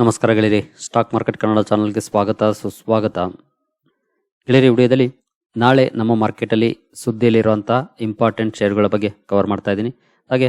ನಮಸ್ಕಾರ ಗೆಳೆಯರಿ, stock market Kannada ಚಾನಲ್ಗೆ ಸ್ವಾಗತ, ಸುಸ್ವಾಗತ. ಗೆಳೆಯರಿ, ವಿಡಿಯೋದಲ್ಲಿ ನಾಳೆ ನಮ್ಮ ಮಾರ್ಕೆಟಲ್ಲಿ ಸುದ್ದಿಯಲ್ಲಿರುವಂಥ ಇಂಪಾರ್ಟೆಂಟ್ ಶೇರ್ಗಳ ಬಗ್ಗೆ ಕವರ್ ಮಾಡ್ತಾ ಇದ್ದೀನಿ. ಹಾಗೆ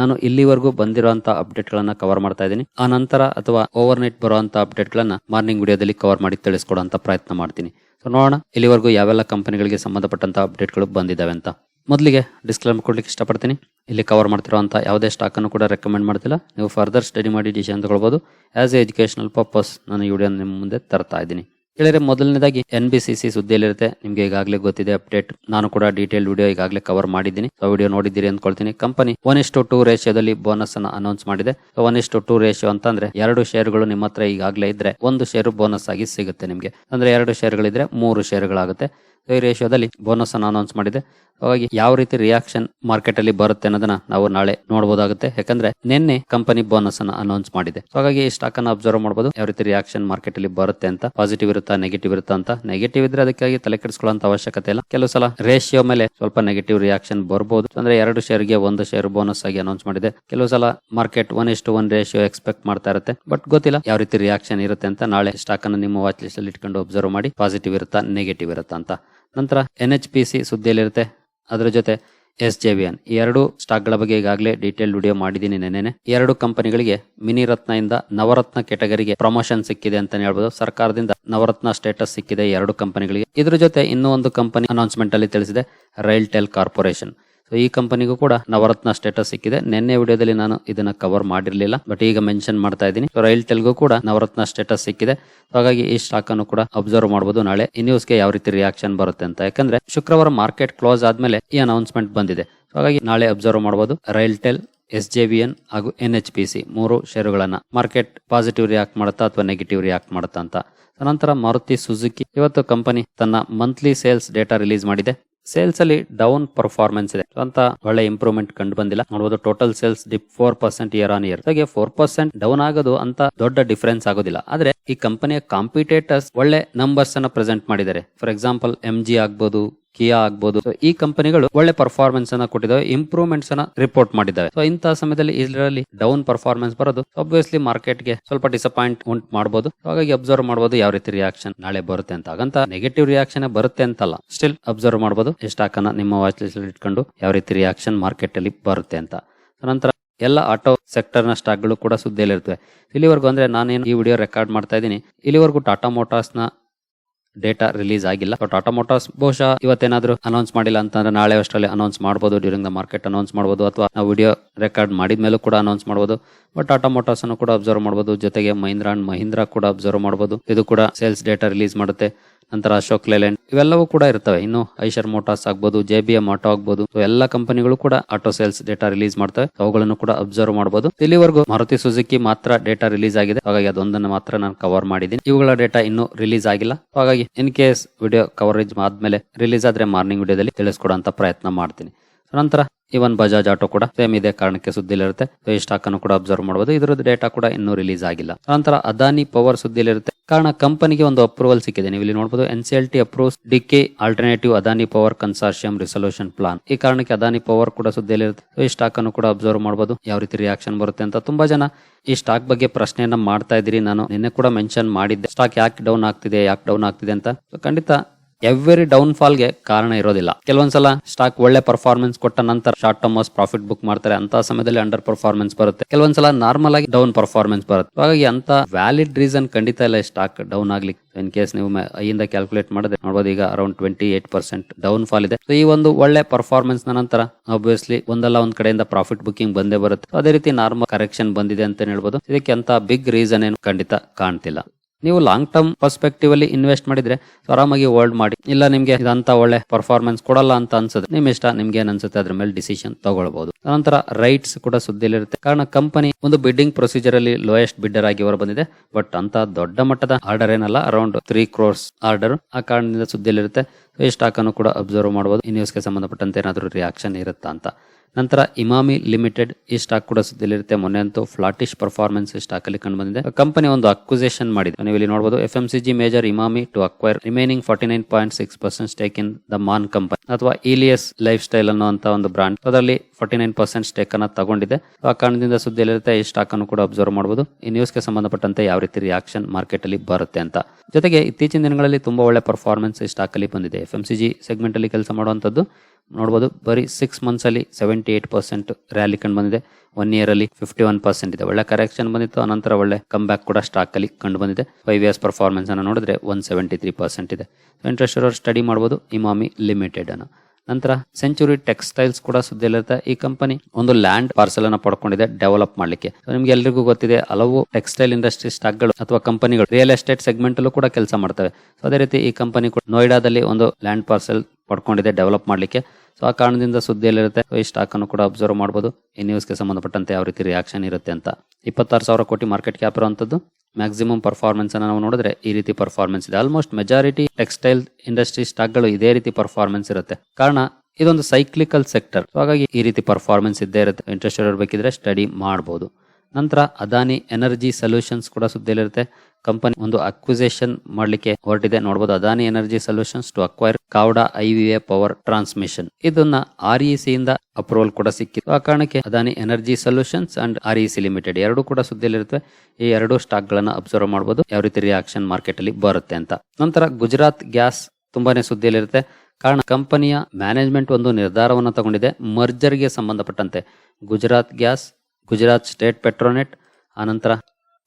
ನಾನು ಇಲ್ಲಿವರೆಗೂ ಬಂದಿರುವಂಥ ಅಪ್ಡೇಟ್ಗಳನ್ನು ಕವರ್ ಮಾಡ್ತಾ ಇದ್ದೀನಿ. ಆ ನಂತರ ಅಥವಾ ಓವರ್ ನೈಟ್ ಬರುವಂಥ ಅಪ್ಡೇಟ್ಗಳನ್ನು ಮಾರ್ನಿಂಗ್ ವಿಡಿಯೋದಲ್ಲಿ ಕವರ್ ಮಾಡಿ ತಿಳಿಸ್ಕೊಡೋಂಥ ಪ್ರಯತ್ನ ಮಾಡ್ತೀನಿ. ಸೊ ನೋಡೋಣ ಇಲ್ಲಿವರೆಗೂ ಯಾವೆಲ್ಲ ಕಂಪನಿಗಳಿಗೆ ಸಂಬಂಧಪಟ್ಟಂಥ ಅಪ್ಡೇಟ್ಗಳು ಬಂದಿದ್ದಾವೆ ಅಂತ. ಮೊದಲಿಗೆ ಡಿಸ್ಕ್ಲೈಮ್ ಕೊಡ್ಲಿಕ್ಕೆ ಇಷ್ಟಪಡ್ತೀನಿ. ಇಲ್ಲಿ ಕವರ್ ಮಾಡ್ತಿರುವಂಥ ಯಾವುದೇ ಸ್ಟಾಕ್ ಅನ್ನು ಕೂಡ ರೆಕಮೆಂಡ್ ಮಾಡ್ತಿಲ್ಲ. ನೀವು ಫರ್ದರ್ ಸ್ಟಡಿ ಮಾಡಿ ಡಿಸಿಷನ್ ತಗೊಳ್ಬೋದು. ಆಸ್ ಎ ಎಜುಕೇಶನಲ್ ಪರ್ಪಸ್ ನಾನು ಈ ವಿಡಿಯೋ ನಿಮ್ಮ ಮುಂದೆ ತರ್ತಾ ಇದ್ದೀನಿ. ಹೇಳಿದ್ರೆ ಮೊದಲನೇದಾಗಿ ಎನ್ ಬಿ ಸಿ ಸಿ ಸುದ್ದಿಯಲ್ಲಿರುತ್ತೆ. ನಿಮಗೆ ಈಗಾಗಲೇ ಗೊತ್ತಿದೆ ಅಪ್ಡೇಟ್ ನಾನು ಕೂಡ ಡೀಟೇಲ್ ವಿಡಿಯೋ ಈಗಾಗಲೇ ಕವರ್ ಮಾಡಿದ್ದೀನಿ. ಆ ವಿಡಿಯೋ ನೋಡಿದ್ದೀರಿ ಅಂದ್ಕೊಳ್ತೀನಿ. ಕಂಪನಿ ಒನ್ ಇಸ್ ಟು ರೇಷಿಯೋದಲ್ಲಿ ಬೋನಸ್ ಅನ್ನು ಅನೌನ್ಸ್ ಮಾಡಿದೆ. ಒನ್ ಇಸ್ ಟು ರೇಷಿಯೋ ಅಂತಂದ್ರೆ ಎರಡು ಶೇರ್ಗಳು ನಿಮ್ಮ ಹತ್ರ ಈಗಾಗಲೇ ಇದ್ರೆ ಒಂದು ಶೇರು ಬೋನಸ್ ಆಗಿ ಸಿಗುತ್ತೆ ನಿಮಗೆ. ಅಂದ್ರೆ ಎರಡು ಶೇರ್ಗಳಿದ್ರೆ ಮೂರು ಶೇರ್ಗಳಾಗುತ್ತೆ ಈ ರೇಷಿಯೋದಲ್ಲಿ ಬೋನಸ್ ಅನ್ನು ಅನೌನ್ಸ್ ಮಾಡಿದೆ. ಹಾಗಾಗಿ ಯಾವ ರೀತಿ ರಿಯಾಕ್ಷನ್ ಮಾರ್ಕೆಟ್ ಅಲ್ಲಿ ಬರುತ್ತೆ ಅನ್ನೋದನ್ನ ನಾವು ನಾಳೆ ನೋಡಬಹುದಾಗುತ್ತೆ ಯಾಕಂದ್ರೆ ನಿನ್ನೆ ಕಂಪನಿ ಬೋನಸ್ ಅನ್ನ ಅನೌನ್ಸ್ ಮಾಡಿದೆ. ಹಾಗಾಗಿ ಈ ಸ್ಟಾಕ್ ಅನ್ನ ಅಬ್ಸರ್ವ್ ಮಾಡಬಹುದು ಯಾವ ರೀತಿ ರಿಯಾಕ್ಷನ್ ಮಾರ್ಕೆಟ್ ಅಲ್ಲಿ ಬರುತ್ತೆ ಅಂತ. ಪಾಸಿಟಿವ್ ಇರುತ್ತಾ ನೆಗೆಟಿವ್ ಇರುತ್ತಾ ಅಂತ. ನೆಗೆಟಿವ್ ಇದ್ರೆ ಅದಕ್ಕಾಗಿ ತಲೆ ಕೆಡಿಸ್ಕೊಳ್ಳುವಂತ ಅವಶ್ಯಕತೆ ಇಲ್ಲ. ಕೆಲವು ಸಲ ರೇಷಿಯೋ ಮೇಲೆ ಸ್ವಲ್ಪ ನೆಗೆಟಿವ್ ರಿಯಾಕ್ಷನ್ ಬರಬಹುದು ಅಂದ್ರೆ ಎರಡು ಶೇರ್ಗೆ ಒಂದು ಶೇರ್ ಬೋನಸ್ ಆಗಿ ಅನೌನ್ಸ್ ಮಾಡಿದೆ. ಕೆಲವು ಸಲ ಮಾರ್ಕೆಟ್ ಒನ್ ಇಷ್ಟು ಒನ್ ರೇಷಿಯೋ ಎಕ್ಸ್ಪೆಕ್ಟ್ ಮಾಡ್ತಾ ಇರುತ್ತೆ. ಬಟ್ ಗೊತ್ತಿಲ್ಲ ಯಾವ ರೀತಿ ರಿಯಾಕ್ಷನ್ ಇರುತ್ತೆ ಅಂತ. ನಾಳೆ ಸ್ಟಾಕ್ ಅನ್ನು ನಿಮ್ಮ ವಾಚ್ ಲಿಸ್ಟ್ ಅಲ್ಲಿ ಇಟ್ಕೊಂಡು ಅಬ್ಸರ್ವ್ ಮಾಡಿ ಪಾಸಿಟಿವ್ ಇರುತ್ತಾ ನೆಗೆಟಿವ್ ಇರುತ್ತಾ ಅಂತ. ನಂತರ ಎನ್ ಎಚ್ ಪಿ ಸಿ ಸುದ್ದಿಯಲ್ಲಿರುತ್ತೆ. ಅದರ ಜೊತೆ S J V N E ಎರಡು ಸ್ಟಾಕ್ಗಳ ಬಗ್ಗೆ ಈಗಾಗಲೇ ಡೀಟೇಲ್ ವಿಡಿಯೋ ಮಾಡಿದ್ದೀನಿ ನೆನೆನೆ ಎರಡು ಕಂಪನಿಗಳಿಗೆ ಮಿನಿ ರತ್ನ ಇಂದ ನವರತ್ನ ಕೆಟಗರಿಗೆ ಪ್ರಮೋಷನ್ ಸಿಕ್ಕಿದೆ ಅಂತಾನೆ ಹೇಳ್ಬೋದು. ಸರ್ಕಾರದಿಂದ ನವರತ್ನ ಸ್ಟೇಟಸ್ ಸಿಕ್ಕಿದೆ ಎರಡು ಕಂಪನಿಗಳಿಗೆ. ಇದ್ರ ಜೊತೆ ಇನ್ನೂ ಒಂದು ಕಂಪನಿ ಅನೌನ್ಸ್ಮೆಂಟ್ ಅಲ್ಲಿ ತಿಳಿಸಿದೆ ರೈಲ್ ಟೆಲ್ ಕಾರ್ಪೊರೇಷನ್. ಈ ಕಂಪನಿಗೂ ಕೂಡ ನವರತ್ನ ಸ್ಟೇಟಸ್ ಸಿಕ್ಕಿದೆ. ನಿನ್ನೆ ವಿಡಿಯೋದಲ್ಲಿ ನಾನು ಇದನ್ನ ಕವರ್ ಮಾಡಿರಲಿಲ್ಲ ಬಟ್ ಈಗ ಮೆನ್ಷನ್ ಮಾಡ್ತಾ ಇದ್ದೀನಿ. ರೈಲ್ ಟೆಲ್ಗೂ ಕೂಡ ನವರತ್ನ ಸ್ಟೇಟಸ್ ಸಿಕ್ಕಿದೆ. ಹಾಗಾಗಿ ಈ ಸ್ಟಾಕ್ ಅನ್ನು ಕೂಡ ಅಬ್ಸರ್ವ್ ಮಾಡಬಹುದು ನಾಳೆ. ಈ ನ್ಯೂಸ್ಗೆ ಯಾವ ರೀತಿ ರಿಯಾಕ್ಷನ್ ಬರುತ್ತೆ ಅಂತ. ಯಾಕಂದ್ರೆ ಶುಕ್ರವಾರ ಮಾರ್ಕೆಟ್ ಕ್ಲೋಸ್ ಆದ್ಮೇಲೆ ಈ ಅನೌನ್ಸ್ಮೆಂಟ್ ಬಂದಿದೆ. ಹಾಗಾಗಿ ನಾಳೆ ಅಬ್ಸರ್ವ್ ಮಾಡಬಹುದು RailTel S J V N ಹಾಗೂ ಎನ್ ಎಚ್ ಪಿ ಸಿ ಮೂರು ಷೇರುಗಳನ್ನ ಮಾರ್ಕೆಟ್ ಪಾಸಿಟಿವ್ ರಿಯಾಕ್ಟ್ ಮಾಡುತ್ತಾ ಅಥವಾ ನೆಗೆಟಿವ್ ರಿಯಾಕ್ಟ್ ಮಾಡುತ್ತಾ ಅಂತ. ನಂತರ ಮಾರುತಿ ಸುಜುಕಿ. ಇವತ್ತು ಕಂಪನಿ ತನ್ನ ಮಂತ್ಲಿ ಸೇಲ್ಸ್ ಡೇಟಾ ರಿಲೀಸ್ ಮಾಡಿದೆ. ಸೇಲ್ಸ್ ಅಲ್ಲಿ ಡೌನ್ ಪರ್ಫಾರ್ಮೆನ್ಸ್ ಇದೆ. ಅಂತ ಒಳ್ಳೆ ಇಂಪ್ರೂವ್ಮೆಂಟ್ ಕಂಡು ಬಂದಿಲ್ಲ. ನೋಡಬಹುದು total sales dip four percent year on year ಹಾಗೆ ಫೋರ್ ಪರ್ಸೆಂಟ್ ಡೌನ್ ಆಗೋದು ಅಂತ ದೊಡ್ಡ ಡಿಫರೆನ್ಸ್ ಆಗೋದಿಲ್ಲ. ಆದ್ರೆ ಈ ಕಂಪನಿಯ ಕಾಂಪಿಟೇಟರ್ಸ್ ಒಳ್ಳೆ ನಂಬರ್ಸ್ ಅನ್ನ ಪ್ರೆಸೆಂಟ್ ಮಾಡಿದ್ದಾರೆ. ಫಾರ್ ಎಕ್ಸಾಂಪಲ್ ಎಂ ಜಿ ಆಗ್ಬೋದು ಕಿಯಾ ಆಗ್ಬೋದು. So, ಈ ಕಂಪನಿಗಳು ಒಳ್ಳೆ ಪರ್ಫಾರ್ಮೆನ್ಸ್ ಅನ್ನ ಕೊಟ್ಟಿದ್ದಾವೆ ಇಂಪ್ರೂವ್ಮೆಂಟ್ಸ್ ಅನ್ನ ರಿಪೋರ್ಟ್ ಮಾಡಿದ್ದಾವೆ ಸೊ ಇಂತಹ ಸಮಯದಲ್ಲಿ ಇದರಲ್ಲಿ ಡೌನ್ ಪರ್ಫಾರ್ಮೆನ್ಸ್ ಬರೋದು ಆಬ್ವಿಯಸ್ಲಿ ಮಾರ್ಕೆಟ್ಗೆ ಸ್ವಲ್ಪ ಡಿಸಪಾಯಿಂಟ್ ಉಂಟು ಮಾಡಬಹುದು ಹಾಗಾಗಿ ಅಬ್ಸರ್ವ್ ಮಾಡಬಹುದು ಯಾವ ರೀತಿ ರಿಯಾಕ್ಷನ್ ನಾಳೆ ಬರುತ್ತೆ ಅಂತ. ಹಾಗಂತ ನೆಗೆಟಿವ್ ರಿಯಾಕ್ಷನ್ ಬರುತ್ತೆ ಅಂತಲ್ಲ ಸ್ಟಿಲ್ ಅಬ್ಸರ್ವ್ ಮಾಡಬಹುದು ಸ್ಟಾಕ್ ನಿಮ್ಮ ವಾಚ್ ಲಿಸ್ಟ್ ಇಟ್ಕೊಂಡು ಯಾವ ರೀತಿ ರಿಯಾಕ್ಷನ್ ಮಾರ್ಕೆಟ್ ಅಲ್ಲಿ ಬರುತ್ತೆ ಅಂತ. ನಂತರ ಎಲ್ಲ ಆಟೋ ಸೆಕ್ಟರ್ನ ಸ್ಟಾಕ್ಗಳು ಕೂಡ ಸುದ್ದಿಯಲ್ಲಿರ್ತವೆ. ಇಲ್ಲಿವರೆಗೂ ಅಂದ್ರೆ ನಾನೇನು ಈ ವಿಡಿಯೋ ರೆಕಾರ್ಡ್ ಮಾಡ್ತಾ ಇದ್ದೀನಿ. ಇಲ್ಲಿವರೆಗೂ ಟಾಟಾ ಮೋಟಾರ್ಸ್ನ ಡೇಟಾ ರಿಲೀಸ್ ಆಗಿಲ್ಲ. ಬಟ್ ಟಾಟಾ ಮೋಟಾರ್ಸ್ ಬಹುಶಃ ಇವತ್ತೇನಾದ್ರೂ ಅನೌನ್ಸ್ ಮಾಡಿಲ್ಲ ಅಂತಂದ್ರೆ ನಾಳೆ ಅಷ್ಟರಲ್ಲಿ ಅನೌನ್ಸ್ ಮಾಡಬಹುದು ಡ್ಯೂರಿಂಗ್ ದ ಮಾರ್ಕೆಟ್ ಅನೌನ್ಸ್ ಮಾಡಬಹುದು ಅಥವಾ ನಾವು ವಿಡಿಯೋ ರೆಕಾರ್ಡ್ ಮಾಡಿದ ಮೇಲೂ ಕೂಡ ಅನೌನ್ಸ್ ಮಾಡಬಹುದು ಬಟ್ ಟಾಟಾ ಮೋಟಾರ್ಸ್ ಅನ್ನು ಕೂಡ ಅಬ್ಸರ್ವ್ ಮಾಡಬಹುದು ಜೊತೆಗೆ ಮಹಿಂದ್ರಾ ಅಂಡ್ ಮಹಿಂದ್ರಾ ಕೂಡ ಅಬ್ಸರ್ವ್ ಮಾಡಬಹುದು ಇದು ಕೂಡ ಸೇಲ್ಸ್ ಡೇಟಾ ರಿಲೀಸ್ ಮಾಡುತ್ತೆ. ನಂತರ ಅಶೋಕ್ ಲೇಲ್ಯಾಂಡ್ ಇವೆಲ್ಲವೂ ಕೂಡ ಇರ್ತವೆ. ಇನ್ನು ಐಶರ್ ಮೋಟಾರ್ಸ್ ಆಗ್ಬೋದು, ಜೆ ಬಿ ಎಂ ಆಟೋ ಆಗ್ಬೋದು ಎಲ್ಲ ಕಂಪನಿಗಳು ಕೂಡ ಆಟೋ ಸೇಲ್ಸ್ ಡೇಟಾ ರಿಲೀಸ್ ಮಾಡ್ತವೆ. ಅವುಗಳನ್ನು ಕೂಡ ಅಬ್ಸರ್ವ್ ಮಾಡಬಹುದು ಇಲ್ಲಿವರೆಗೂ ಮಾರುತಿ ಸುಜುಕಿ ಮಾತ್ರ ಡೇಟಾ ರಿಲೀಸ್ ಆಗಿದೆ. ಹಾಗಾಗಿ ಅದೊಂದನ್ನು ಮಾತ್ರ ನಾನು ಕವರ್ ಮಾಡಿದ್ದೀನಿ. ಇವುಗಳ ಡೇಟಾ ಇನ್ನೂ ರಿಲೀಸ್ ಆಗಿಲ್ಲ. ಹಾಗಾಗಿ ಇನ್ ಕೇಸ್ ವಿಡಿಯೋ ಕವರೇಜ್ ಆದ್ಮೇಲೆ ರಿಲೀಸ್ ಆದ್ರೆ ಮಾರ್ನಿಂಗ್ ವಿಡಿಯೋದಲ್ಲಿ ತಿಳಿಸ್ಕೊಡುವಂತ ಪ್ರಯತ್ನ ಮಾಡ್ತೀನಿ. ನಂತರ ಇವನ್ ಬಜಾಜ್ ಆಟೋ ಕೂಡ ಸೇಮ್ ಇದೆ ಕಾರಣಕ್ಕೆ ಸುದ್ದಿಲಿರುತ್ತೆ. ಸೊ ಈ ಸ್ಟಾಕ್ ಅನ್ನು ಕೂಡ ಅಬ್ಸರ್ವ್ ಮಾಡಬಹುದು ಇದರದ್ದು ಡೇಟಾ ಕೂಡ ಇನ್ನೂ ರಿಲೀಸ್ ಆಗಿಲ್ಲ. ನಂತರ ಅದಾನಿ ಪವರ್ ಸುದ್ದಿಲಿರುತ್ತೆ. ಕಾರಣ ಕಂಪನಿಗೆ ಒಂದು ಅಪ್ರೂವಲ್ ಸಿಕ್ಕಿದೆ. ನೀವು ಇಲ್ಲಿ ನೋಡಬಹುದು N C L T approves DK alternative Adani power consortium resolution plan ಈ ಕಾರಣಕ್ಕೆ ಅದಾನಿ ಪವರ್ ಕೂಡ ಸುದ್ದಿಯಲ್ಲಿರುತ್ತೆ ಇರುತ್ತೆ ಈ ಸ್ಟಾಕ್ ಅನ್ನು ಕೂಡ ಅಬ್ಸರ್ವ್ ಮಾಡಬಹುದು ಯಾವ ರೀತಿ ರಿಯಾಕ್ಷನ್ ಬರುತ್ತೆ ಅಂತ ತುಂಬಾ ಜನ ಈ ಸ್ಟಾಕ್ ಬಗ್ಗೆ ಪ್ರಶ್ನೆಯನ್ನ ಮಾಡ್ತಾ ಇದ್ದೀರಿ. ನಾನು ನಿನ್ನೆ ಕೂಡ ಮೆನ್ಷನ್ ಮಾಡಿದ್ದೆ. ಸ್ಟಾಕ್ ಯಾಕೆ ಡೌನ್ ಆಗ್ತಿದೆ, ಯಾಕೆ ಡೌನ್ ಆಗ್ತಿದೆ ಅಂತ. ಖಂಡಿತ ಎವ್ರಿ ಡೌನ್ ಫಾಲ್ಗೆ ಕಾರಣ ಇರೋದಿಲ್ಲ. ಕೆಲವೊಂದ್ಸಲ ಸ್ಟಾಕ್ ಒಳ್ಳೆ ಪರ್ಫಾರ್ಮೆನ್ಸ್ ಕೊಟ್ಟ ನಂತರ ಶಾರ್ಟ್ ಟರ್ಮ್ ಪ್ರಾಫಿಟ್ ಬುಕ್ ಮಾಡ್ತಾರೆ ಅಂತ ಸಮಯದಲ್ಲಿ ಅಂಡರ್ ಪರ್ಫಾರ್ಮೆನ್ಸ್ ಬರುತ್ತೆ. ಕೆಲವೊಂದ್ಸಲ ನಾರ್ಮಲ್ ಆಗಿ ಡೌನ್ ಪರ್ಫಾರ್ಮೆನ್ಸ್ ಬರುತ್ತೆ. ಹಾಗಾಗಿ ಅಂತ ವ್ಯಾಲಿಡ್ ರೀಸನ್ ಖಂಡಿತ ಇಲ್ಲ ಸ್ಟಾಕ್ ಡೌನ್ ಆಗ್ಲಿಕ್ಕೆ. ಇನ್ ಕೇಸ್ ನೀವು ಐಯಿಂದ ಕ್ಯಾಲ್ಕುಲೇಟ್ ಮಾಡಿದ್ರೆ ನೋಡಬಹುದು ಈಗ around twenty eight percent downfall ಇದೆ ಈ ಒಂದು ಒಳ್ಳೆ ಪರ್ಫಾರ್ಮೆನ್ಸ್ ನಂತರ ಆಬ್ವಿಯಸ್ಲಿ ಒಂದಲ್ಲ ಒಂದ್ ಕಡೆಯಿಂದ ಪ್ರಾಫಿಟ್ ಬುಕಿಂಗ್ ಬಂದೇ ಬರುತ್ತೆ. ಅದೇ ರೀತಿ ನಾರ್ಮಲ್ ಕರೆಕ್ಷನ್ ಬಂದಿದೆ ಅಂತ ಹೇಳ್ಬೋದು. ಇದಕ್ಕೆ ಅಂತ ಬಿಗ್ ರೀಸನ್ ಏನು ಖಂಡಿತ ಕಾಣ್ತಿಲ್ಲ. ನೀವು ಲಾಂಗ್ ಟರ್ಮ್ ಪರ್ಸ್ಪೆಕ್ಟಿವ್ ಅಲ್ಲಿ ಇನ್ವೆಸ್ಟ್ ಮಾಡಿದ್ರೆ ಆರಾಮಾಗಿ ಹೋಲ್ಡ್ ಮಾಡಿ. ಇಲ್ಲ ನಿಮ್ಗೆ ಇದಂತ ಒಳ್ಳೆ ಪರ್ಫಾರ್ಮೆನ್ಸ್ ಕೊಡಲ್ಲ ಅಂತ ಅನ್ಸುತ್ತೆ. ನಿಮ್ ಇಷ್ಟ, ನಿಮ್ಗೆ ಏನ್ ಅನ್ಸುತ್ತೆ ಅದ್ರ ಮೇಲೆ ಡಿಸಿಷನ್ ತಗೊಳ್ಬಹುದು ನಂತರ ರೈಟ್ಸ್ ಕೂಡ ಸುದ್ದಿಲಿರುತ್ತೆ. ಕಾರಣ ಕಂಪನಿ ಒಂದು ಬಿಡ್ಡಿಂಗ್ ಪ್ರೊಸೀಜರ್ ಅಲ್ಲಿ ಲೋಯೆಸ್ಟ್ ಬಿಡ್ಡರ್ ಆಗಿ ಹೊರ ಬಂದಿದೆ. ಬಟ್ ಅಂತ ದೊಡ್ಡ ಮಟ್ಟದ ಆರ್ಡರ್ ಏನಲ್ಲ ಅರೌಂಡ್ ತ್ರೀ ಕ್ರೋರ್ಸ್ ಆರ್ಡರ್ ಆ ಕಾರಣದಿಂದ ಸುದ್ದಿಲಿರುತ್ತೆ. ಈ ಸ್ಟಾಕ್ ಅನ್ನು ಕೂಡ ಅಬ್ಸರ್ವ್ ಮಾಡಬಹುದು ಈ ನ್ಯೂಸ್ಗೆ ಸಂಬಂಧಪಟ್ಟಂತೆ ಏನಾದರೂ ರಿಯಾಕ್ಷನ್ ಇರುತ್ತಾ ಅಂತ. ನಂತರ ಇಮಾಮಿ ಲಿಮಿಟೆಡ್ ಈ ಸ್ಟಾಕ್ ಕೂಡ ಸುದ್ದಿಲಿರುತ್ತೆ ಮೊನ್ನೆ ಅಂತೂ ಫ್ಲಾಟಿಶ್ ಪರ್ಫಾರ್ಮೆನ್ಸ್ ಸ್ಟಾಕ್ ಅಲ್ಲಿ ಕಂಡು ಬಂದಿದೆ ಕಂಪನಿ ಒಂದು ಅಕ್ವಿಸೇಷನ್ ಮಾಡಿದೆ. ನೀವು ಇಲ್ಲಿ ನೋಡಬಹುದು F M C G major Emami to acquire remaining forty nine point six percent stake in the man company ಅಥವಾ ಇಲಿಯಸ್ ಲೈಫ್ ಸ್ಟೈಲ್ ಅನ್ನುವಂತ ಒಂದು ಬ್ರಾಂಡ್. ಅದರಲ್ಲಿ ಫಾರ್ಟಿ ನೈನ್ ಪರ್ಸೆಂಟ್ ಸ್ಟೇಕ್ ಅನ್ನ ತಗೊಂಡಿದೆ. ಆ ಕಾರಣದಿಂದ ಸುದ್ದಿಯಲ್ಲಿರುತ್ತೆ, ಈ ಸ್ಟಾಕ್ ಅನ್ನು ಕೂಡ ಅಬ್ಸರ್ವ್ ಮಾಡಬಹುದು ಈ ನ್ಯೂಸ್ಗೆ ಸಂಬಂಧಪಟ್ಟಂತೆ ಯಾವ ರೀತಿ ರಿಯಾಕ್ಷನ್ ಮಾರ್ಕೆಟ್ ಅಲ್ಲಿ ಬರುತ್ತೆ ಅಂತ. ಜೊತೆಗೆ ಇತ್ತೀಚಿನ ದಿನಗಳಲ್ಲಿ ತುಂಬಾ ಒಳ್ಳೆ ಪರ್ಫಾರ್ಮೆನ್ಸ್ ಈ ಸ್ಟಾಕ್ ಅಲ್ಲಿ ಬಂದಿದೆ. F M C G segment ಅಲ್ಲಿ ಕೆಲಸ ಮಾಡುವಂತದ್ದು ನೋಡಬಹುದು ಬರೀ ಸಿಕ್ಸ್ ಮಂತ್ಸ್ ಅಲ್ಲಿ ಸೆವೆಂಟಿ ಏಟ್ ಪರ್ಸೆಂಟ್ ರ್ಯಾಲಿ ಕಂಡು ಬಂದಿದೆ. ಒನ್ ಇಯರ್ ಅಲ್ಲಿ ಫಿಫ್ಟಿ ಒನ್ ಪರ್ಸೆಂಟ್ ಇದೆ. ಒಳ್ಳೆ ಕರೆಕ್ಷನ್ ಬಂದಿತ್ತು. ಅನಂತರ ಒಳ್ಳೆ ಕಮ್ ಬ್ಯಾಕ್ ಕೂಡ ಸ್ಟಾಕ್ ಅಲ್ಲಿ ಕಂಡು ಬಂದಿದೆ. ಫೈವ್ ಇಯರ್ಸ್ ಪರ್ಫಾರ್ಮೆನ್ಸ್ ಅನ್ನು ನೋಡಿದ್ರೆ ಒನ್ ಸೆವೆಂಟಿ ತ್ರೀ ಪರ್ಸೆಂಟ್ ಇದೆ ಇಂಟ್ರೆಸ್ಟ್ ಇರೋರು ಸ್ಟಡಿ ಮಾಡಬಹುದು ಇಮಾಮಿ ಲಿಮಿಟೆಡ್ ಅನ್ನು. ನಂತರ ಸೆಂಚುರಿ ಟೆಕ್ಸ್ಟೈಲ್ಸ್ ಕೂಡ ಸುದ್ದಿಯಲ್ಲಿರುತ್ತೆ. ಈ ಕಂಪನಿ ಒಂದು ಲ್ಯಾಂಡ್ ಪಾರ್ಸಲ್ ಅನ್ನು ಪಡ್ಕೊಂಡಿದೆ ಡೆವಲಪ್ ಮಾಡ್ಲಿಕ್ಕೆ. ನಿಮ್ಗೆ ಎಲ್ರಿಗೂ ಗೊತ್ತಿದೆ, ಹಲವು ಟೆಕ್ಸ್ಟೈಲ್ ಇಂಡಸ್ಟ್ರಿ ಸ್ಟಾಕ್ಗಳು ಅಥವಾ ಕಂಪನಿಗಳು ರಿಯಲ್ ಎಸ್ಟೇಟ್ ಸೆಗ್ಮೆಂಟ್ ಅಲ್ಲೂ ಕೂಡ ಕೆಲಸ ಮಾಡ್ತವೆ. ಸೊ ಅದೇ ರೀತಿ ಈ ಕಂಪನಿ ನೋಯ್ಡಾದಲ್ಲಿ ಒಂದು ಲ್ಯಾಂಡ್ ಪಾರ್ಸಲ್ ಪಡ್ಕೊಂಡಿದೆ ಡೆವಲಪ್ ಮಾಡ್ಲಿಕ್ಕೆ. ಸೊ ಆ ಕಾರಣದಿಂದ ಸುದ್ದಿಯಲ್ಲಿರುತ್ತೆ. ಈ ಸ್ಟಾಕ್ ಅನ್ನು ಕೂಡ ಅಬ್ಸರ್ವ್ ಮಾಡಬಹುದು ಈ ನ್ಯೂಸ್ಗೆ ಸಂಬಂಧಪಟ್ಟಂತೆ ಯಾವ ರೀತಿ ರಿಯಾಕ್ಷನ್ ಇರುತ್ತೆ ಅಂತ. ಇಪ್ಪತ್ತಾರು ಸಾವಿರ ಕೋಟಿ ಮಾರ್ಕೆಟ್ ಕ್ಯಾಪ್ ಇರುವಂತದ್ದು ಮ್ಯಾಕ್ಸಿಮಮ್ ಪರ್ಫಾರ್ಮೆನ್ಸ್ ಅನ್ನು ನಾವು ನೋಡಿದ್ರೆ ಈ ರೀತಿ ಪರ್ಫಾರ್ಮೆನ್ಸ್ ಇದೆ. ಆಲ್ಮೋಸ್ಟ್ ಮೆಜಾರಿಟಿ ಟೆಕ್ಸ್ಟೈಲ್ ಇಂಡಸ್ಟ್ರಿ ಸ್ಟಾಕ್ಗಳು ಇದೇ ರೀತಿ ಪರ್ಫಾರ್ಮೆನ್ಸ್ ಇರುತ್ತೆ. ಕಾರಣ, ಇದೊಂದು ಸೈಕ್ಲಿಕಲ್ ಸೆಕ್ಟರ್ ಹಾಗಾಗಿ ಈ ರೀತಿ ಪರ್ಫಾರ್ಮೆನ್ಸ್ ಇದ್ದೇ ಇರುತ್ತೆ. ಇಂಟ್ರೆಸ್ಟ್ ಇರಬೇಕಿದ್ರೆ ಸ್ಟಡಿ ಮಾಡಬಹುದು ನಂತರ ಅದಾನಿ ಎನರ್ಜಿ ಸೊಲ್ಯೂಷನ್ಸ್ ಕೂಡ ಸುದ್ದಿಯಲ್ಲಿರುತ್ತೆ. ಕಂಪನಿ ಒಂದು ಅಕ್ವಿಸೇಷನ್ ಮಾಡಲಿಕ್ಕೆ ಹೊರಟಿದೆ. ನೋಡಬಹುದು Adani energy solutions to acquire Khavda I V A power transmission. ಇದನ್ನ ಆರ್ ಇ ಸಿ ಇಂದ ಅಪ್ರೂವಲ್ ಕೂಡ ಸಿಕ್ಕಿತ್ತು. ಆ ಕಾರಣಕ್ಕೆ Adani energy solutions and R E C limited ಎರಡು ಕೂಡ ಸುದ್ದಿಯಲ್ಲಿರುತ್ತೆ. ಈ ಎರಡು ಸ್ಟಾಕ್ ಗಳನ್ನ ಅಬ್ಸರ್ವ್ ಮಾಡಬಹುದು ಯಾವ ರೀತಿ ರಿಯಾಕ್ಷನ್ ಮಾರ್ಕೆಟ್ ಅಲ್ಲಿ ಬರುತ್ತೆ ಅಂತ. ನಂತರ ಗುಜರಾತ್ ಗ್ಯಾಸ್ ತುಂಬಾನೇ ಸುದ್ದಿಯಲ್ಲಿರುತ್ತೆ. ಕಾರಣ, ಕಂಪನಿಯ ಮ್ಯಾನೇಜ್ಮೆಂಟ್ ಒಂದು ನಿರ್ಧಾರವನ್ನು ತಗೊಂಡಿದೆ. ಮರ್ಜರ್ಗೆ ಸಂಬಂಧಪಟ್ಟಂತೆ. Gujarat gas Gujarat state Petronet, ಆನಂತರ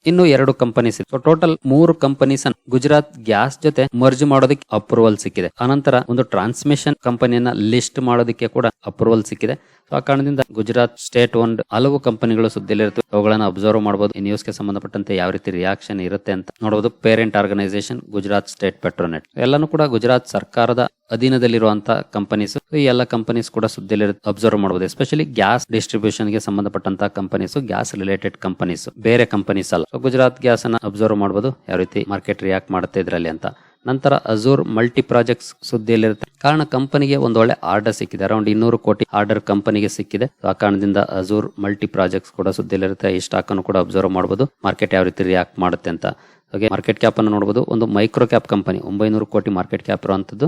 ಇನ್ನು ಎರಡು ಕಂಪನೀಸ್ ಸೊ ಟೋಟಲ್ ಮೂರು ಕಂಪನೀಸ್ ಗುಜರಾತ್ ಗ್ಯಾಸ್ ಜೊತೆ ಮರ್ಜ್ ಮಾಡೋದಕ್ಕೆ ಅಪ್ರೂವಲ್ ಸಿಕ್ಕಿದೆ. ಆನಂತರ ಒಂದು ಟ್ರಾನ್ಸ್ಮಿಷನ್ ಕಂಪನಿಯನ್ನ ಲಿಸ್ಟ್ ಮಾಡೋದಕ್ಕೆ ಕೂಡ ಅಪ್ರೂವಲ್ ಸಿಕ್ಕಿದೆ. ಸೊ ಆ ಕಾರಣದಿಂದ ಗುಜರಾತ್ ಸ್ಟೇಟ್ ಒಂದು ಹಲವು ಕಂಪನಿಗಳು ಸುದ್ದಿಲಿರುತ್ತೆ ಅವುಗಳನ್ನ ಅಬ್ಸರ್ವ್ ಮಾಡಬಹುದು ಈ ನ್ಯೂಸ್ಗೆ ಸಂಬಂಧಪಟ್ಟಂತೆ ಯಾವ ರೀತಿ ರಿಯಾಕ್ಷನ್ ಇರುತ್ತೆ ಅಂತ ನೋಡಬಹುದು parent organisation Gujarat state Petronet. ಎಲ್ಲಾನು ಕೂಡ ಗುಜರಾತ್ ಸರ್ಕಾರದ ಅಧೀನದಲ್ಲಿರುವಂತಹ ಕಂಪನೀಸ್ ಈ ಎಲ್ಲ ಕಂಪನೀಸ್ ಕೂಡ ಸುದ್ದಿಯಲ್ಲಿ ಅಬ್ಸರ್ವ್ ಮಾಡಬಹುದು ಎಸ್ಪೆಷಲಿ ಗ್ಯಾಸ್ ಡಿಸ್ಟ್ರಿಬ್ಯೂಷನ್ಗೆ ಸಂಬಂಧಪಟ್ಟಂತಹ ಕಂಪನೀಸ್ ಗ್ಯಾಸ್ ರಿಲೇಟೆಡ್ ಕಂಪನೀಸ್ ಬೇರೆ ಕಂಪನೀಸ್ ಅಲ್ಲ. ಗುಜರಾತ್ ಗ್ಯಾಸ್ ಅನ್ನ ಅಬ್ಸರ್ವ್ ಮಾಡಬಹುದು ಯಾವ ರೀತಿ ಮಾರ್ಕೆಟ್ ರಿಯಾಕ್ಟ್ ಮಾಡುತ್ತೆ ಇದರಲ್ಲಿ ಅಂತ. ನಂತರ ಅಜೂರ್ ಮಲ್ಟಿ ಪ್ರಾಜೆಕ್ಟ್ಸ್ ಸುದ್ದಿಯಲ್ಲಿರುತ್ತೆ. ಕಾರಣ ಕಂಪನಿಗೆ ಒಂದು ಒಳ್ಳೆ ಆರ್ಡರ್ ಸಿಕ್ಕಿದೆ. ಅರೌಂಡ್ ಇನ್ನೂರು ಕೋಟಿ ಆರ್ಡರ್ ಕಂಪನಿಗೆ ಸಿಕ್ಕಿದೆ. ಆ ಕಾರಣದಿಂದ ಅಜೂರ್ ಮಲ್ಟಿ ಪ್ರಾಜೆಕ್ಟ್ಸ್ ಕೂಡ ಸುದ್ದಿಲಿರುತ್ತೆ ಈ ಸ್ಟಾಕ್ ಅನ್ನು ಕೂಡ ಅಬ್ಸರ್ವ್ ಮಾಡಬಹುದು ಮಾರ್ಕೆಟ್ ಯಾವ ರೀತಿ ರಿಯಾಕ್ಟ್ ಮಾಡುತ್ತೆ ಅಂತ. ಹಾಗೆ ಮಾರ್ಕೆಟ್ ಕ್ಯಾಪ್ ಅನ್ನು ನೋಡಬಹುದು ಒಂದು ಮೈಕ್ರೋ ಕ್ಯಾಪ್ ಕಂಪನಿ ಒಂಬೈನೂರು ಕೋಟಿ ಮಾರ್ಕೆಟ್ ಕ್ಯಾಪ್ ಇರುವಂತದ್ದು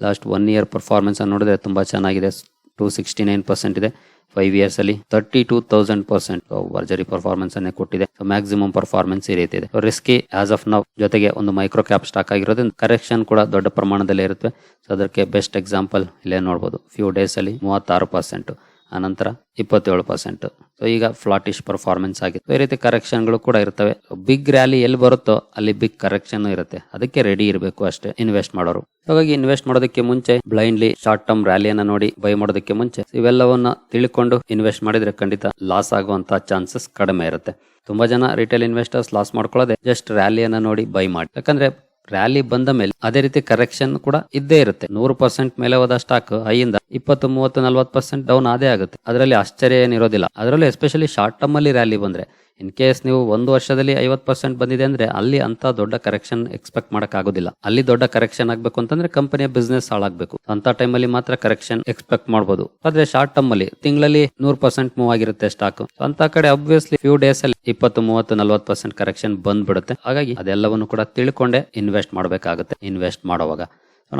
ಲಾಸ್ಟ್ ಒನ್ ಇಯರ್ ಪರ್ಫಾರ್ಮೆನ್ಸ್ ಅನ್ನು ನೋಡಿದ್ರೆ ತುಂಬಾ ಚೆನ್ನಾಗಿದೆ. ಟೂ ಸಿಕ್ಸ್ಟಿ ನೈನ್ ಪರ್ಸೆಂಟ್ ಇದೆ. ಫೈವ್ ಇಯರ್ಸ್ ಅಲ್ಲಿ ತರ್ಟಿ ಟೂ ತೌಸಂಡ್ ಪರ್ಸೆಂಟ್ ವರ್ಜರಿ ಪರ್ಫಾರ್ಮೆನ್ಸ್ ಅನ್ನೇ ಕೊಟ್ಟಿದೆ. ಮ್ಯಾಕ್ಸಿಮಮ್ ಪರ್ಫಾರ್ಮೆನ್ಸ್ ಈ ರೀತಿ ಇದೆ. ರಿಸ್ಕಿ ಆಸ್ ಆಫ್ ನೌ ಜೊತೆಗೆ ಒಂದು ಮೈಕ್ರೋ ಕ್ಯಾಪ್ ಸ್ಟಾಕ್ ಆಗಿರೋದ್ರಿಂದ ಕರೆಕ್ಷನ್ ಕೂಡ ದೊಡ್ಡ ಪ್ರಮಾಣದಲ್ಲಿ ಇರುತ್ತೆ. ಸೊ ಅದಕ್ಕೆ ಬೆಸ್ಟ್ ಎಕ್ಸಾಂಪಲ್ ಇಲ್ಲೇ ನೋಡಬಹುದು ಫ್ಯೂ ಡೇಸ್ ಅಲ್ಲಿ ಮೂವತ್ತಾರು ಪರ್ಸೆಂಟ್ ಆನಂತರ ಇಪ್ಪತ್ತೇಳು ಪರ್ಸೆಂಟ್ ಸೊ ಈಗ ಫ್ಲಾಟಿಶ್ ಪರ್ಫಾರ್ಮೆನ್ಸ್ ಆಗಿದೆ. ಈ ರೀತಿ ಕರೆಕ್ಷನ್ಗಳು ಕೂಡ ಇರ್ತವೆ. ಬಿಗ್ ರ್ಯಾಲಿ ಎಲ್ಲಿ ಬರುತ್ತೋ ಅಲ್ಲಿ ಬಿಗ್ ಕರೆಕ್ಷನ್ ಇರುತ್ತೆ. ಅದಕ್ಕೆ ರೆಡಿ ಇರಬೇಕು ಅಷ್ಟೇ ಇನ್ವೆಸ್ಟ್ ಮಾಡೋರು. ಹಾಗಾಗಿ ಇನ್ವೆಸ್ಟ್ ಮಾಡೋದಕ್ಕೆ ಮುಂಚೆ ಬ್ಲೈಂಡ್ಲಿ ಶಾರ್ಟ್ ಟರ್ಮ್ ರ್ಯಾಲಿಯನ್ನ ನೋಡಿ ಬೈ ಮಾಡೋದಕ್ಕೆ ಮುಂಚೆ ಇವೆಲ್ಲವನ್ನ ತಿಳ್ಕೊಂಡು ಇನ್ವೆಸ್ಟ್ ಮಾಡಿದ್ರೆ ಖಂಡಿತ ಲಾಸ್ ಆಗುವಂತ ಚಾನ್ಸಸ್ ಕಡಿಮೆ ಇರುತ್ತೆ. ತುಂಬಾ ಜನ ರಿಟೇಲ್ ಇನ್ವೆಸ್ಟರ್ಸ್ ಲಾಸ್ ಮಾಡ್ಕೊಳ್ಳೋದೆ ಜಸ್ಟ್ ರ್ಯಾಲಿಯನ್ನ ನೋಡಿ ಬೈ ಮಾಡಿ. ಯಾಕಂದ್ರೆ ರ್ಯಾಲಿ ಬಂದ ಮೇಲೆ ಅದೇ ರೀತಿ ಕರೆಕ್ಷನ್ ಕೂಡ ಇದ್ದೇ ಇರುತ್ತೆ. ನೂರು ಪರ್ಸೆಂಟ್ ಮೇಲೆ ಹೋದ ಸ್ಟಾಕ್ ಐಯಿಂದ ಇಪ್ಪತ್ತು, ಮೂವತ್ತು, ನಲ್ವತ್ತು ಪರ್ಸೆಂಟ್ ಡೌನ್ ಆದೇ ಆಗುತ್ತೆ. ಅದರಲ್ಲಿ ಆಶ್ಚರ್ಯ ಏನಿರೋದಿಲ್ಲ. ಅದರಲ್ಲೂ ಎಸ್ಪೆಷಲಿ ಶಾರ್ಟ್ ಟರ್ಮ್ ಅಲ್ಲಿ ರ್ಯಾಲಿ ಬಂದ್ರೆ ಇನ್ ಕೇಸ್ ನೀವು ಒಂದು ವರ್ಷದಲ್ಲಿ ಐವತ್ತು ಪರ್ಸೆಂಟ್ ಬಂದಿದೆ ಅಂದ್ರೆ ಅಲ್ಲಿ ಅಂತ ದೊಡ್ಡ ಕರೆಕ್ಷನ್ ಎಕ್ಸ್ಪೆಕ್ಟ್ ಮಾಡಕ್ ಆಗೋದಿಲ್ಲ ಅಲ್ಲಿ ದೊಡ್ಡ ಕರೆಕ್ಷನ್ ಆಗಬೇಕು ಅಂತಂದ್ರೆ ಕಂಪನಿಯ ಬಿಸ್ನೆಸ್ ಹಾಳಾಗಬೇಕು. ಅಂತ ಟೈಮಲ್ಲಿ ಮಾತ್ರ ಕರೆಕ್ಷನ್ ಎಕ್ಸ್ಪೆಕ್ಟ್ ಮಾಡಬಹುದು ಆದ್ರೆ ಶಾರ್ಟ್ ಟರ್ಮ್ ಅಲ್ಲಿ ತಿಂಗಳಲ್ಲಿ ನೂರ್ ಪರ್ಸೆಂಟ್ ಮೂವ್ ಆಗಿರುತ್ತೆ ಸ್ಟಾಕ್ ಅಂತ ಕಡೆ ಅಬ್ವಿಯಸ್ಲಿ ಫ್ಯೂ ಡೇಸ್ ಅಲ್ಲಿ ಇಪ್ಪತ್ತು, ಮೂವತ್ತು, ನಲ್ವತ್ತು ಪರ್ಸೆಂಟ್ ಕರೆಕ್ಷನ್ ಬಂದ್ಬಿಡುತ್ತೆ. ಹಾಗಾಗಿ ಅದೆಲ್ಲವನ್ನು ಕೂಡ ತಿಳ್ಕೊಂಡೆ ಇನ್ವೆಸ್ಟ್ ಮಾಡಬೇಕಾಗುತ್ತೆ. ಇನ್ವೆಸ್ಟ್ ಮಾಡುವಾಗ.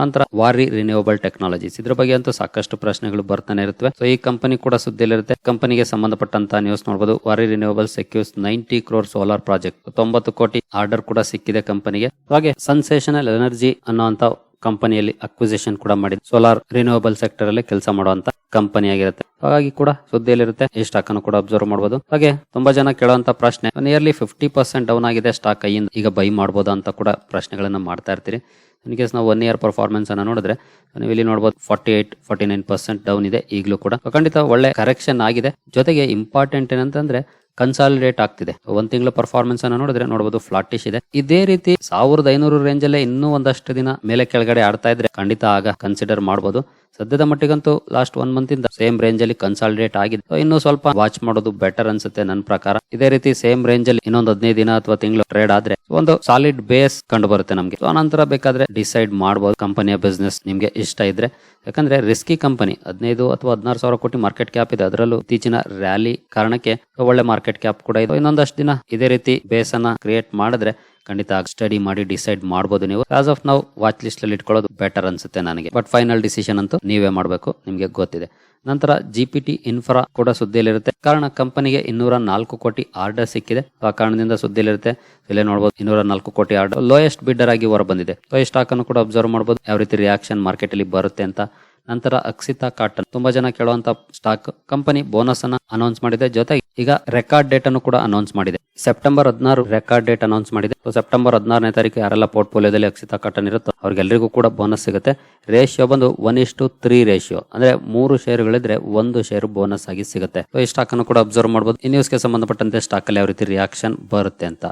ನಂತರ ವಾರಿ ರಿನ್ಯೂವಬಲ್ ಟೆಕ್ನಾಲಜೀಸ್ ಇದ್ರ ಬಗ್ಗೆ ಅಂತೂ ಸಾಕಷ್ಟು ಪ್ರಶ್ನೆಗಳು ಬರ್ತಾನೆ ಇರುತ್ತವೆ. ಸೊ ಈ ಕಂಪನಿ ಕೂಡ ಸುದ್ದಿಯಲ್ಲಿರುತ್ತೆ. ಕಂಪನಿಗೆ ಸಂಬಂಧಪಟ್ಟಂತ ನ್ಯೂಸ್ ನೋಡಬಹುದು Waaree renewable secures ninety crore solar project ತೊಂಬತ್ತು ಕೋಟಿ ಆರ್ಡರ್ ಕೂಡ ಸಿಕ್ಕಿದೆ ಕಂಪನಿಗೆ ಹಾಗೆ ಸನ್ಸೇಷನಲ್ ಎನರ್ಜಿ ಅನ್ನುವಂತ ಕಂಪನಿಯಲ್ಲಿ ಅಕ್ವಿಸಿಷನ್ ಕೂಡ ಮಾಡಿದೆ. ಸೋಲಾರ್ ರಿನ್ಯೂವಬಲ್ ಸೆಕ್ಟರ್ ಅಲ್ಲಿ ಕೆಲಸ ಮಾಡುವಂತ ಕಂಪನಿ ಆಗಿರುತ್ತೆ. ಹಾಗಾಗಿ ಕೂಡ ಸುದ್ದಿಯಲ್ಲಿರುತ್ತೆ. ಈ ಸ್ಟಾಕ್ ಅನ್ನು ಕೂಡ ಅಬ್ಸರ್ವ್ ಮಾಡಬಹುದು ಹಾಗೆ ತುಂಬಾ ಜನ ಕೇಳುವಂತ ಪ್ರಶ್ನೆ ನಿಯರ್ಲಿ ಫಿಫ್ಟಿ ಪರ್ಸೆಂಟ್ ಡೌನ್ ಆಗಿದೆ ಸ್ಟಾಕ್ ಕೈಯಿಂದ ಈಗ ಬೈ ಮಾಡಬಹುದು ಅಂತ ಕೂಡ ಪ್ರಶ್ನೆಗಳನ್ನ ಮಾಡ್ತಾ ಇರ್ತೀರಿ. ಇನ್ ಕೇಸ್ ನಾವು ಒನ್ ಇಯರ್ ಪರ್ಫಾರ್ಮೆನ್ಸ್ ಅನ್ನ ನೋಡಿದ್ರೆ, ನೀವು ಇಲ್ಲಿ ನೋಡಬಹುದು forty eight forty nine percent down ಇದೆ ಈಗಲೂ ಕೂಡ. ಖಂಡಿತ ಒಳ್ಳೆ ಕರೆಕ್ಷನ್ ಆಗಿದೆ. ಜೊತೆಗೆ ಇಂಪಾರ್ಟೆಂಟ್ ಏನಂತಂದ್ರೆ ಕನ್ಸಾಲಿಡೇಟ್ ಆಗ್ತಿದೆ. ಒಂದ್ ತಿಂಗಳ ಪರ್ಫಾರ್ಮೆನ್ಸ್ ಅನ್ನ ನೋಡಿದ್ರೆ ನೋಡಬಹುದು ಫ್ಲಾಟಿಶ್ ಇದೆ. ಇದೇ ರೀತಿ ಸಾವಿರದ ಐನೂರು ರೇಂಜ್ ಅಲ್ಲೇ ಇನ್ನೂ ಒಂದಷ್ಟು ದಿನ ಮೇಲೆ ಕೆಳಗಡೆ ಆಡ್ತಾ ಇದ್ರೆ ಖಂಡಿತ ಆಗ ಕನ್ಸಿಡರ್ ಮಾಡಬಹುದು ಸದ್ಯದ ಮಟ್ಟಿಗಂತೂ ಲಾಸ್ಟ್ ಒನ್ ಮಂತ್ ಇಂದ ಸೇಮ್ ರೇಂಜ್ ಅಲ್ಲಿ ಕನ್ಸಾಲಿಡೇಟ್ ಆಗಿದೆ. ಇನ್ನು ಸ್ವಲ್ಪ ವಾಚ್ ಮಾಡೋದು ಬೆಟರ್ ಅನ್ಸುತ್ತೆ ನನ್ನ ಪ್ರಕಾರ. ಇದೇ ರೀತಿ ಸೇಮ್ ರೇಂಜ್ ಅಲ್ಲಿ ಇನ್ನೊಂದು ಹದಿನೈದು ದಿನ ಅಥವಾ ತಿಂಗಳು ಟ್ರೇಡ್ ಆದ್ರೆ ಒಂದು ಸಾಲಿಡ್ ಬೇಸ್ ಕಂಡು ಬರುತ್ತೆ ನಮಗೆ. ಆನಂತರ ನಂತರ ಬೇಕಾದ್ರೆ ಡಿಸೈಡ್ ಮಾಡಬಹುದು ಕಂಪನಿಯ ಬಿಸ್ನೆಸ್ ನಿಮ್ಗೆ ಇಷ್ಟ ಇದ್ರೆ. ಯಾಕಂದ್ರೆ ರಿಸ್ಕಿ ಕಂಪನಿ ಹದಿನೈದು ಅಥವಾ ಹದಿನಾರು ಸಾವಿರ ಕೋಟಿ ಮಾರ್ಕೆಟ್ ಕ್ಯಾಪ್ ಇದೆ. ಅದರಲ್ಲೂ ಇತ್ತೀಚಿನ ರ್ಯಾಲಿ ಕಾರಣಕ್ಕೆ ಒಳ್ಳೆ ಮಾರ್ಕೆಟ್ ಕ್ಯಾಪ್ ಕೂಡ ಇದೆ. ಇನ್ನೊಂದಷ್ಟು ದಿನ ಇದೇ ರೀತಿ ಬೇಸ್ ಅನ್ನ ಕ್ರಿಯೇಟ್ ಮಾಡಿದ್ರೆ ಖಂಡಿತ ಸ್ಟಡಿ ಮಾಡಿ ಡಿಸೈಡ್ ಮಾಡಬಹುದು ನೀವು. ಆಸ್ ಆಫ್ ನಾವು ವಾಚ್ ಲಿಸ್ಟ್ ಅಲ್ಲಿ ಇಟ್ಕೊಳ್ಳೋದು ಬೆಟರ್ ಅನ್ಸುತ್ತೆ ನನಗೆ. ಬಟ್ ಫೈನಲ್ ಡಿಸಿಷನ್ ಅಂತೂ ನೀವೇ ಮಾಡಬೇಕು, ನಿಮಗೆ ಗೊತ್ತಿದೆ. ನಂತರ ಜಿ ಪಿ ಟಿ ಇನ್ಫ್ರಾ ಕೂಡ ಸುದ್ದಿಯಲ್ಲಿರುತ್ತೆ. ಕಾರಣ ಕಂಪನಿಗೆ ಇನ್ನೂರ ನಾಲ್ಕು ಕೋಟಿ ಆರ್ಡರ್ ಸಿಕ್ಕಿದೆ. ಆ ಕಾರಣದಿಂದ ಸುದ್ದಿಯಲ್ಲಿರುತ್ತೆ. ಇಲ್ಲೇ ನೋಡಬಹುದು ಇನ್ನೂರ ನಾಲ್ಕು ಕೋಟಿ ಆರ್ಡರ್ ಲೋಯೆಸ್ಟ್ ಬಿಡ್ಡರ್ ಆಗಿ ಹೊರ ಬಂದಿದೆ ಈ ಸ್ಟಾಕ್ ಅನ್ನು ಕೂಡ ಅಬ್ಸರ್ವ್ ಮಾಡಬಹುದು ಯಾವ ರೀತಿ ರಿಯಾಕ್ಷನ್ ಮಾರ್ಕೆಟ್ ಅಲ್ಲಿ ಬರುತ್ತೆ ಅಂತ. ನಂತರ ಅಕ್ಸಿತಾ ಕಾಟನ್. ತುಂಬಾ ಜನ ಕೇಳುವಂತ ಸ್ಟಾಕ್ ಕಂಪನಿ ಬೋನಸ್ ಅನ್ನ ಅನೌನ್ಸ್ ಮಾಡಿದೆ. ಜೊತೆಗೆ ಈಗ ರೆಕಾರ್ಡ್ ಡೇಟ್ ಅನ್ನು ಕೂಡ ಅನೌನ್ಸ್ ಮಾಡಿದೆ. ಸೆಪ್ಟೆಂಬರ್ ಹದಿನಾರು ರೆಕಾರ್ಡ್ ಡೇಟ್ ಅನೌನ್ಸ್ ಮಾಡಿದೆ. ಸೆಪ್ಟೆಂಬರ್ ಹದಿನಾರನೇ ತಾರೀಕು ಯಾರೆಲ್ಲ ಪೋರ್ಟ್ಫೋಲಿಯೋದಲ್ಲಿ ಅಕ್ಸಿತಾ ಕಾಟನ್ ಇರುತ್ತೋ ಅವ್ರಿಗೆಲ್ಲರಿಗೂ ಕೂಡ ಬೋನಸ್ ಸಿಗುತ್ತೆ. ರೇಷಿಯೋ ಬಂದು ಒನ್ ಇಷ್ಟು ತ್ರೀ ರೇಷಿಯೋ ಅಂದ್ರೆ ಮೂರು ಷೇರುಗಳಿದ್ರೆ ಒಂದು ಶೇರು ಬೋನಸ್ ಆಗಿ ಸಿಗುತ್ತೆ. ಈ ಸ್ಟಾಕ್ ಅನ್ನು ಕೂಡ ಅಬ್ಸರ್ವ್ ಮಾಡಬಹುದು ಈ ನ್ಯೂಸ್ಗೆ ಸಂಬಂಧಪಟ್ಟಂತೆ ಸ್ಟಾಕ್ ಅಲ್ಲಿ ಯಾವ ರೀತಿ ರಿಯಾಕ್ಷನ್ ಬರುತ್ತೆ ಅಂತ.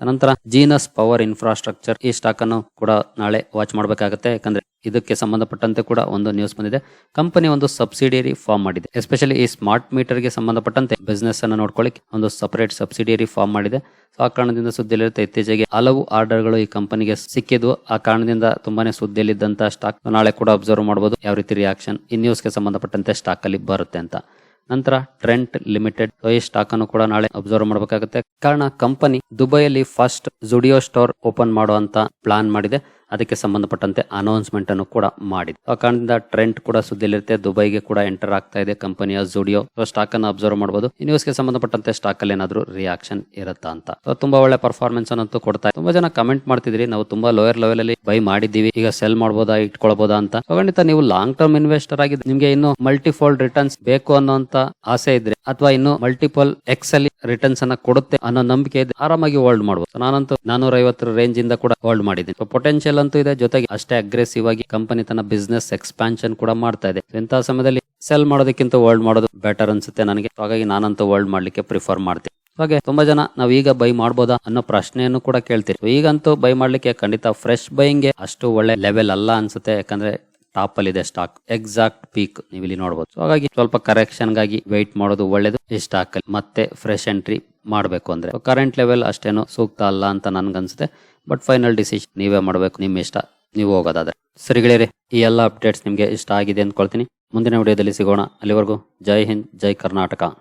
ನಂತರ ಜೀನಸ್ ಪವರ್ ಇನ್ಫ್ರಾಸ್ಟ್ರಕ್ಚರ್ ಈ ಸ್ಟಾಕ್ ಅನ್ನು ಕೂಡ ನಾಳೆ ವಾಚ್ ಮಾಡಬೇಕಾಗುತ್ತೆ. ಯಾಕಂದ್ರೆ ಇದಕ್ಕೆ ಸಂಬಂಧಪಟ್ಟಂತೆ ಕೂಡ ಒಂದು ನ್ಯೂಸ್ ಬಂದಿದೆ. ಕಂಪನಿ ಒಂದು ಸಬ್ಸಿಡಿಯರಿ ಫಾರ್ಮ್ ಮಾಡಿದೆ. ಎಸ್ಪೆಷಲಿ ಈ ಸ್ಮಾರ್ಟ್ ಮೀಟರ್ಗೆ ಸಂಬಂಧಪಟ್ಟಂತೆ ಬಿಸ್ನೆಸ್ ಅನ್ನು ನೋಡ್ಕೊಳ್ಳಿಕ್ಕೆ ಒಂದು ಸಪರೇಟ್ ಸಬ್ಸಿಡಿಯರಿ ಫಾರ್ಮ್ ಮಾಡಿದೆ. ಸೊ ಆ ಕಾರಣದಿಂದ ಸುದ್ದಿಯಲ್ಲಿರುತ್ತೆ. ಇತ್ತೀಚೆಗೆ ಹಲವು ಆರ್ಡರ್ಗಳು ಈ ಕಂಪನಿಗೆ ಸಿಕ್ಕಿದ್ವು. ಆ ಕಾರಣದಿಂದ ತುಂಬಾನೇ ಸುದ್ದಿಯಲ್ಲಿದ್ದಂತಹ ಸ್ಟಾಕ್ ನಾಳೆ ಕೂಡ ಅಬ್ಸರ್ವ್ ಮಾಡಬಹುದು ಯಾವ ರೀತಿ ರಿಯಾಕ್ಷನ್ ಈ ನ್ಯೂಸ್ಗೆ ಸಂಬಂಧಪಟ್ಟಂತೆ ಸ್ಟಾಕ್ ಅಲ್ಲಿ ಬರುತ್ತೆ ಅಂತ. ನಂತರ ಟ್ರೆಂಟ್ ಲಿಮಿಟೆಡ್ ಈ ಸ್ಟಾಕ್ ಅನ್ನು ಕೂಡ ನಾಳೆ ಅಬ್ಸರ್ವ್ ಮಾಡಬೇಕಾಗುತ್ತೆ. ಕಾರಣ ಕಂಪನಿ ದುಬೈಯಲ್ಲಿ ಫಸ್ಟ್ ಜುಡಿಯೋ ಸ್ಟೋರ್ ಓಪನ್ ಮಾಡುವಂತ ಪ್ಲಾನ್ ಮಾಡಿದೆ. ಅದಕ್ಕೆ ಸಂಬಂಧಪಟ್ಟಂತೆ ಅನೌನ್ಸ್ಮೆಂಟ್ ಅನ್ನು ಕೂಡ ಮಾಡಿದೆ ಆ ಕಾರಣದಿಂದ ಟ್ರೆಂಡ್ ಕೂಡ ಸುದ್ದಿಯಲ್ಲಿರುತ್ತೆ. ದುಬೈಗೆ ಕೂಡ ಎಂಟರ್ ಆಗ್ತಾ ಇದೆ ಕಂಪನಿಯ ಜುಡಿಯೋ ಸ್ಟಾಕ್ ಅನ್ನು ಅಬ್ಸರ್ವ್ ಮಾಡಬಹುದು ಈ ನ್ಯೂಸ್ಗೆ ಸಂಬಂಧಪಟ್ಟಂತೆ ಸ್ಟಾಕ್ ಅಲ್ಲಿ ಏನಾದ್ರು ರಿಯಾಕ್ಷನ್ ಇರುತ್ತಾ ಅಂತ. ತುಂಬಾ ಒಳ್ಳೆ ಪರ್ಫಾರ್ಮೆನ್ಸ್ ಅನ್ನಂತೂ ಕೊಡ್ತಾ ಇದೆ. ತುಂಬಾ ಜನ ಕಮೆಂಟ್ ಮಾಡ್ತಿದ್ರಿ. ನಾವು ತುಂಬಾ ಲೋಯರ್ ಲೆವೆಲ್ ಅಲ್ಲಿ ಬೈ ಮಾಡಿದ್ದೀವಿ. ಈಗ ಸೆಲ್ ಮಾಡಬಹುದಾ ಇಟ್ಕೊಳ್ಬಹುದಾ ಅಂತ. ಖಂಡಿತ ನೀವು ಲಾಂಗ್ ಟರ್ಮ್ ಇನ್ವೆಸ್ಟರ್ ಆಗಿದ್ದು ನಿಮ್ಗೆ ಇನ್ನು ಮಲ್ಟಿಫೋಲ್ಡ್ ರಿಟರ್ನ್ಸ್ ಬೇಕು ಅನ್ನೋಂತ ಆಸೆ ಇದ್ರೆ, ಅಥವಾ ಇನ್ನು ಮಲ್ಟಿಪಲ್ ಎಕ್ಸ್ ಅಲ್ಲಿ ರಿಟರ್ನ್ಸ್ ಅನ್ನ ಕೊಡುತ್ತೆ ಅನ್ನೋ ನಂಬಿಕೆ ಇದೆ, ಆರಾಮಾಗಿ ಹೋಲ್ಡ್ ಮಾಡಬಹುದು ನಾನಂತೂ ನಾನೂರ ಐವತ್ತರ ರೇಂಜ್ ಇಂದ ಕೂಡ ಹೋಲ್ಡ್ ಮಾಡಿದ್ದೀನಿ. ಪೊಟೆನ್ಶಿಯಲ್ ಅಂತೂ ಇದೆ, ಜೊತೆಗೆ ಅಷ್ಟೇ ಅಗ್ರೆಸಿವ್ ಆಗಿ ಕಂಪನಿ ತನ್ನ ಬಿಸ್ನೆಸ್ ಎಕ್ಸ್ಪಾನ್ಷನ್ ಕೂಡ ಮಾಡ್ತಾ ಇದೆ. ಇಂತಹ ಸಮಯದಲ್ಲಿ ಸೆಲ್ ಮಾಡೋದಕ್ಕಿಂತ ಹೋಲ್ಡ್ ಮಾಡೋದು ಬೆಟರ್ ಅನ್ಸುತ್ತೆ ನನಗೆ. ಹಾಗಾಗಿ ನಾನಂತೂ ಹೋಲ್ಡ್ ಮಾಡ್ಲಿಕ್ಕೆ ಪ್ರಿಫರ್ ಮಾಡ್ತೀನಿ. ಹಾಗೆ ತುಂಬಾ ಜನ ನಾವ್ ಈಗ ಬೈ ಮಾಡಬಹುದಾ ಅನ್ನೋ ಪ್ರಶ್ನೆಯನ್ನು ಕೂಡ ಕೇಳ್ತೀವಿ ಈಗಂತೂ ಬೈ ಮಾಡ್ಲಿಕ್ಕೆ ಖಂಡಿತ ಫ್ರೆಶ್ ಬೈಂಗೆ ಅಷ್ಟು ಒಳ್ಳೆ ಲೆವೆಲ್ ಅಲ್ಲ ಅನ್ಸುತ್ತೆ. ಯಾಕಂದ್ರೆ ಟಾಪ್ ಅಲ್ಲಿ ಇದೆ ಸ್ಟಾಕ್ ಎಕ್ಸಾಕ್ಟ್ ಪೀಕ್ ನೀವು ಇಲ್ಲಿ ನೋಡಬಹುದು ಹಾಗಾಗಿ ಸ್ವಲ್ಪ ಕರೆಕ್ಷನ್ಗಾಗಿ ವೈಟ್ ಮಾಡೋದು ಒಳ್ಳೇದು. ಈ ಸ್ಟಾಕ್ ಅಲ್ಲಿ ಮತ್ತೆ ಫ್ರೆಶ್ ಎಂಟ್ರಿ ಮಾಡಬೇಕು ಅಂದ್ರೆ. ಕರೆಂಟ್ ಲೆವೆಲ್ ಅಷ್ಟೇನು ಸೂಕ್ತ ಅಲ್ಲ ಅಂತ ನನ್ಗನ್ಸುತ್ತೆ. ಬಟ್ ಫೈನಲ್ ಡಿಸಿಷನ್ ನೀವೇ ಮಾಡಬೇಕು. ನಿಮ್ಮ ಇಷ್ಟ. ನೀವು ಹೋಗೋದಾದ್ರೆ. ಸರಿಗಳಿರಿ ಈ ಎಲ್ಲ ಅಪ್ಡೇಟ್ಸ್ ನಿಮಗೆ ಇಷ್ಟ ಆಗಿದೆ ಅಂದ್ಕೊಳ್ತೀನಿ. ಮುಂದಿನ ವಿಡಿಯೋದಲ್ಲಿ ಸಿಗೋಣ. ಅಲ್ಲಿವರೆಗೂ ಜೈ ಹಿಂದ್, ಜೈ ಕರ್ನಾಟಕ.